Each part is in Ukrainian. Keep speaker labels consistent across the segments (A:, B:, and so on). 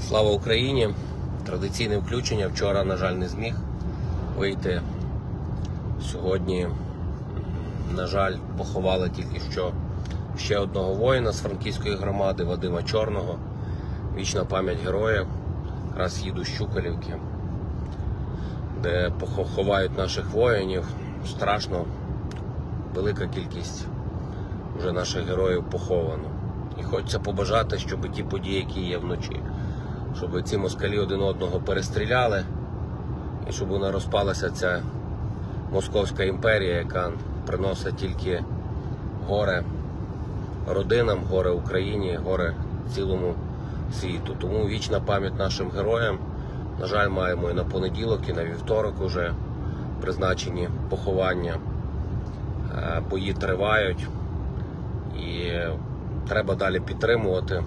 A: Слава Україні! Традиційне включення. Вчора, на жаль, не зміг вийти. Сьогодні, на жаль, поховали тільки що ще одного воїна з франківської громади Вадима Чорного. Вічна пам'ять героя. Якраз їду з Щукалівки, де поховають наших воїнів. Страшно, велика кількість вже наших героїв поховано. І хочеться побажати, щоб ті події, які є вночі, щоб ці москалі один одного перестріляли, і щоб вона розпалася ця московська імперія, яка приносить тільки горе родинам, горе Україні, горе цілому світу. Тому вічна пам'ять нашим героям. На жаль, маємо і на понеділок, і на вівторок уже призначені поховання. Е, Бої тривають і треба далі підтримувати.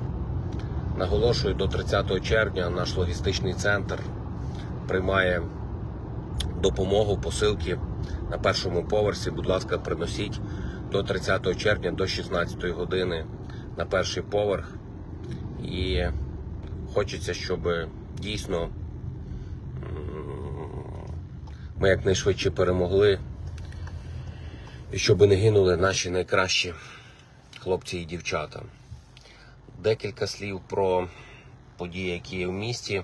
A: Наголошую, до 30 червня наш логістичний центр приймає допомогу, посилки на першому поверсі. Будь ласка, приносіть до 30 червня до 16 години на перший поверх. І хочеться, щоб дійсно ми якнайшвидше перемогли і щоб не гинули наші найкращі хлопці і дівчата. Декілька слів про події, які є в місті.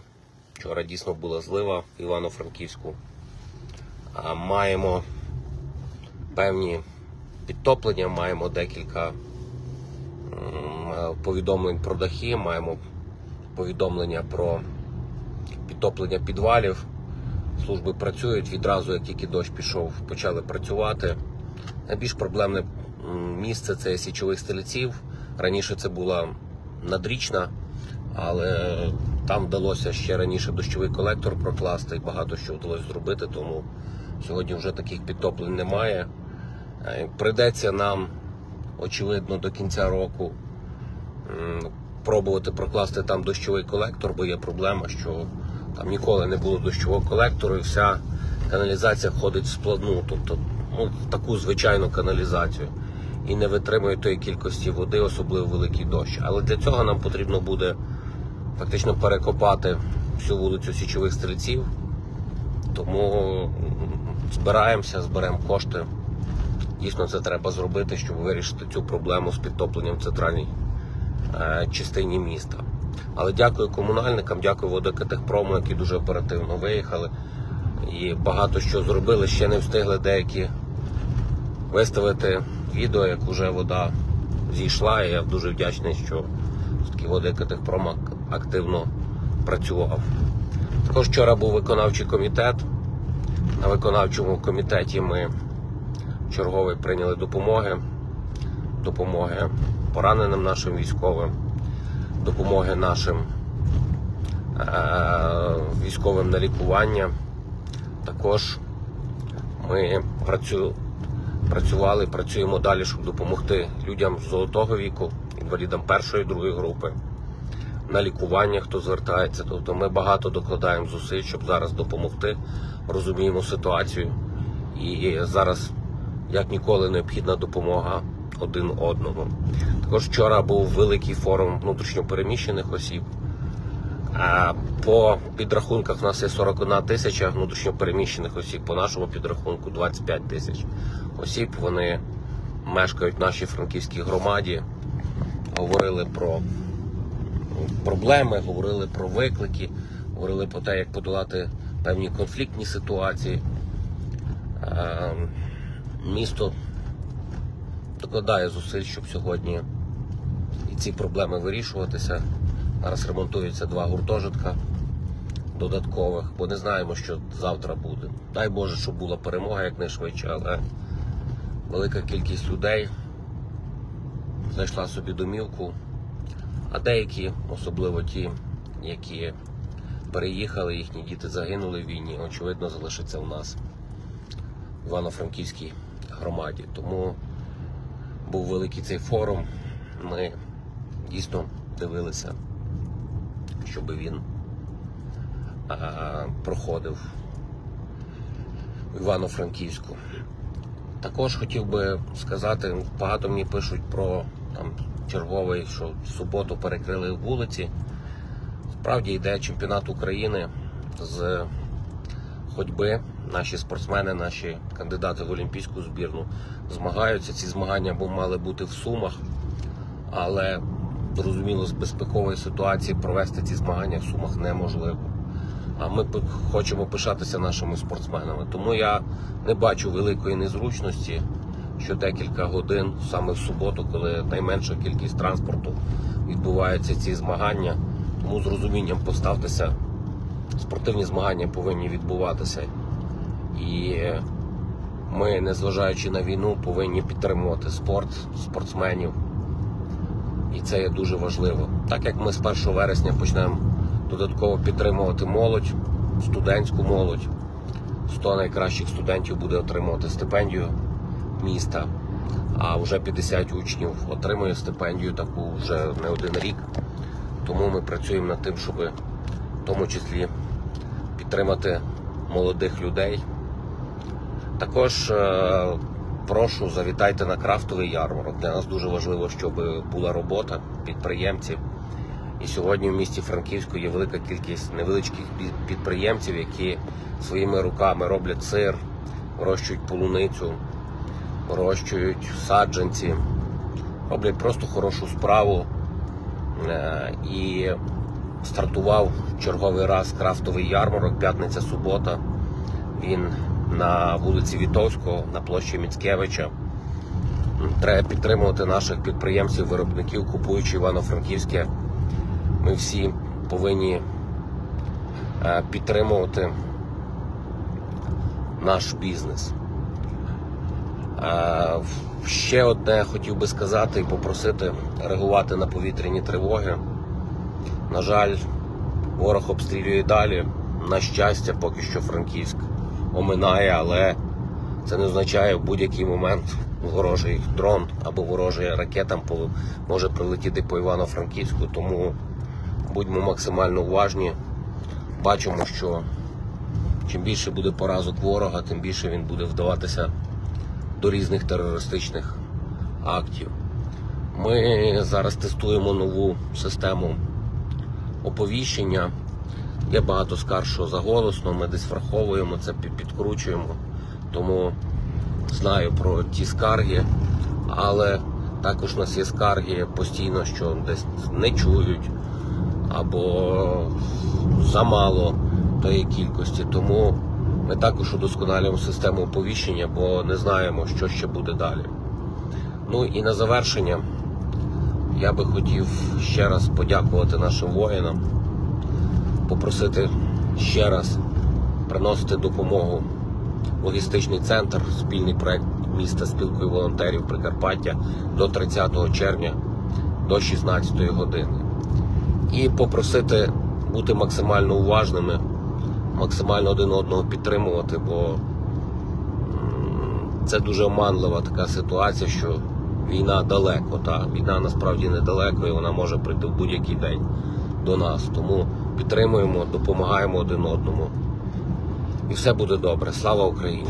A: Вчора дійсно була злива в Івано-Франківську. Маємо певні підтоплення, маємо декілька повідомлень про дахи, маємо повідомлення про підтоплення підвалів. Служби працюють відразу, як тільки дощ пішов, почали працювати. Найбільш проблемне місце це січових стрільців. Раніше це була надрічна, але там вдалося ще раніше дощовий колектор прокласти і багато що вдалося зробити, тому сьогодні вже таких підтоплень немає. Е, Прийдеться нам, очевидно, до кінця року пробувати прокласти там дощовий колектор, бо є проблема, що там ніколи не було дощового колектору, і вся каналізація ходить в складну, тобто ну, таку звичайну каналізацію. І не витримує тої кількості води, особливо великий дощ. Але для цього нам потрібно буде фактично перекопати всю вулицю Січових стрільців. Тому збираємося, зберемо кошти. Дійсно, це треба зробити, щоб вирішити цю проблему з підтопленням в центральній е, частині міста. Але дякую комунальникам, дякую водокатехпрому, які дуже оперативно виїхали і багато що зробили. Ще не встигли деякі виставити відео, як вже вода зійшла. І я дуже вдячний, що все-таки водокатехпром ак- активно працював. Також вчора був виконавчий комітет. На виконавчому комітеті ми черговий прийняли допомоги, допомоги пораненим нашим військовим, допомоги нашим е- військовим на лікування. Також ми працю... працювали, працюємо далі, щоб допомогти людям з золотого віку, інвалідам першої другої групи, на лікування, хто звертається. Тобто ми багато докладаємо зусиль, щоб зараз допомогти, розуміємо ситуацію. І зараз, як ніколи, необхідна допомога один одному. Також вчора був великий форум внутрішньопереміщених осіб. По підрахунках у нас є 41 тисяча внутрішньопереміщених осіб. По нашому підрахунку 25 тисяч осіб. Вони мешкають в нашій франківській громаді. Говорили про проблеми, говорили про виклики, говорили про те, як подолати певні конфліктні ситуації. Місто докладає зусиль, щоб сьогодні і ці проблеми вирішуватися. Зараз ремонтуються два гуртожитка додаткових, бо не знаємо, що завтра буде. Дай Боже, щоб була перемога якнайшвидше, але велика кількість людей знайшла собі домівку, а деякі, особливо ті, які переїхали, їхні діти загинули в війні, очевидно, залишаться у нас в Івано-Франківській громаді. Тому був великий цей форум. Ми дійсно дивилися, щоб він а, проходив Івано-Франківську. Також хотів би сказати, багато мені пишуть про там черговий, що в суботу перекрили вулиці. Справді йде чемпіонат України з ходьби. Наші спортсмени, наші кандидати в олімпійську збірну змагаються. Ці змагання мали бути в Сумах, але зрозуміло, з безпекової ситуації провести ці змагання в Сумах неможливо. А ми хочемо пишатися нашими спортсменами. Тому я не бачу великої незручності, що декілька годин, саме в суботу, коли найменша кількість транспорту відбуваються ці змагання. Тому з розумінням поставтеся. Спортивні змагання повинні відбуватися. І ми, незважаючи на війну, повинні підтримувати спорт, спортсменів. І це є дуже важливо. Так як ми з 1 вересня почнемо додатково підтримувати молодь, студентську молодь, 100 найкращих студентів буде отримувати стипендію міста, а вже 50 учнів отримує стипендію таку вже не один рік. Тому ми працюємо над тим, щоб в тому числі підтримати молодих людей. Також е, прошу завітайте на крафтовий ярмарок. Для нас дуже важливо, щоб була робота підприємців. І сьогодні в місті Франківську є велика кількість невеличких підприємців, які своїми руками роблять сир, вирощують полуницю, вирощують саджанці, роблять просто хорошу справу. Е, І стартував черговий раз крафтовий ярмарок, п'ятниця субота. Він на вулиці Вітовського, на площі Міцкевича. Треба підтримувати наших підприємців, виробників, купуючи Івано-Франківське. Ми всі повинні е, підтримувати наш бізнес. Е, Ще одне хотів би сказати і попросити реагувати на повітряні тривоги. На жаль, ворог обстрілює далі. На щастя, поки що Франківськ оминає, але це не означає в будь-який момент ворожий дрон або ворожа ракета може прилетіти по Івано-Франківську. Тому будьмо максимально уважні. Бачимо, що чим більше буде поразок ворога, тим більше він буде вдаватися до різних терористичних актів. Ми зараз тестуємо нову систему оповіщення. Є багато скарг, що заголосно, ми десь враховуємо це, підкручуємо. Тому знаю про ті скарги, але також у нас є скарги постійно, що десь не чують або замало тої кількості. Тому ми також удосконалюємо систему оповіщення, бо не знаємо, що ще буде далі. Ну і на завершення я би хотів ще раз подякувати нашим воїнам, попросити ще раз приносити допомогу логістичний центр, спільний проект міста спілкою волонтерів Прикарпаття до 30 червня до 16 години. І попросити бути максимально уважними, максимально один одного підтримувати, бо це дуже оманлива така ситуація, що війна далеко. Та? Війна насправді недалеко і вона може прийти в будь-який день до нас. Тому підтримуємо, допомагаємо один одному. І все буде добре. Слава Україні!